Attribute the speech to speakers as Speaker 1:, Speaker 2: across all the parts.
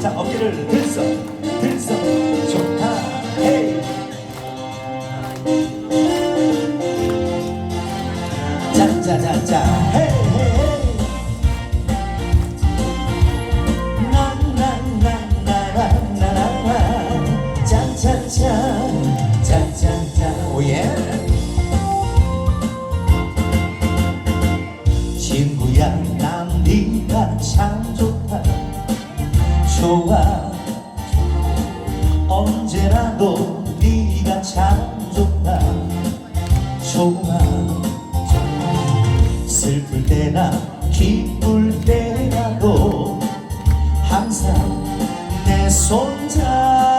Speaker 1: 자 어깨를 들썩 들썩. 좋다. 헤이. 난 네가 참 좋다 좋아 언제라도 네가 참 좋다. 좋아. 슬플 때나 기쁠 때라도 항상 내 손잡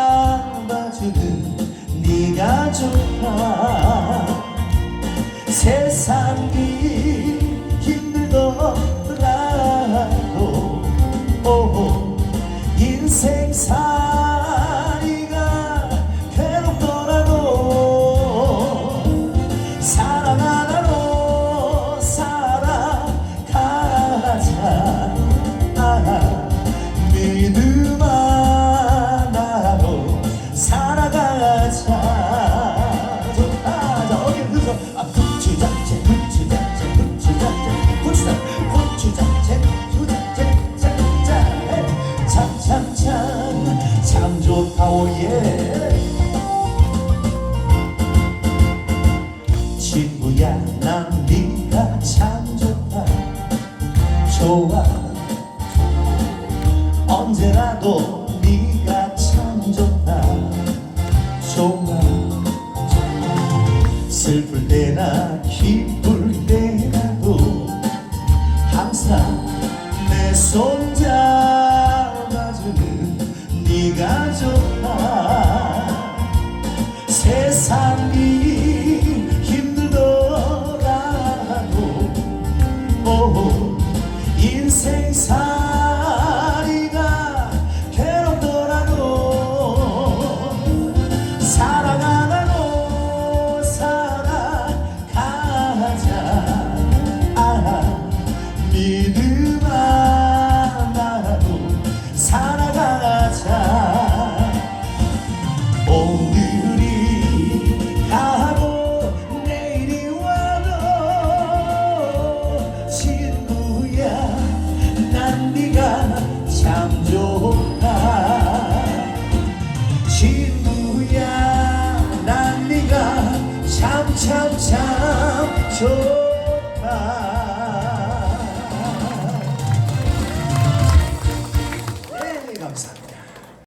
Speaker 1: 참 좋다 오 예. 친구야 난 네가 참 좋다. 좋아. 언제라도 세상이 힘들더라도 오, 인생살이가 괴롭더라도 사랑 하나로 살아가자. 아, 믿음 하나로 살아가자. 오늘 참참참 좋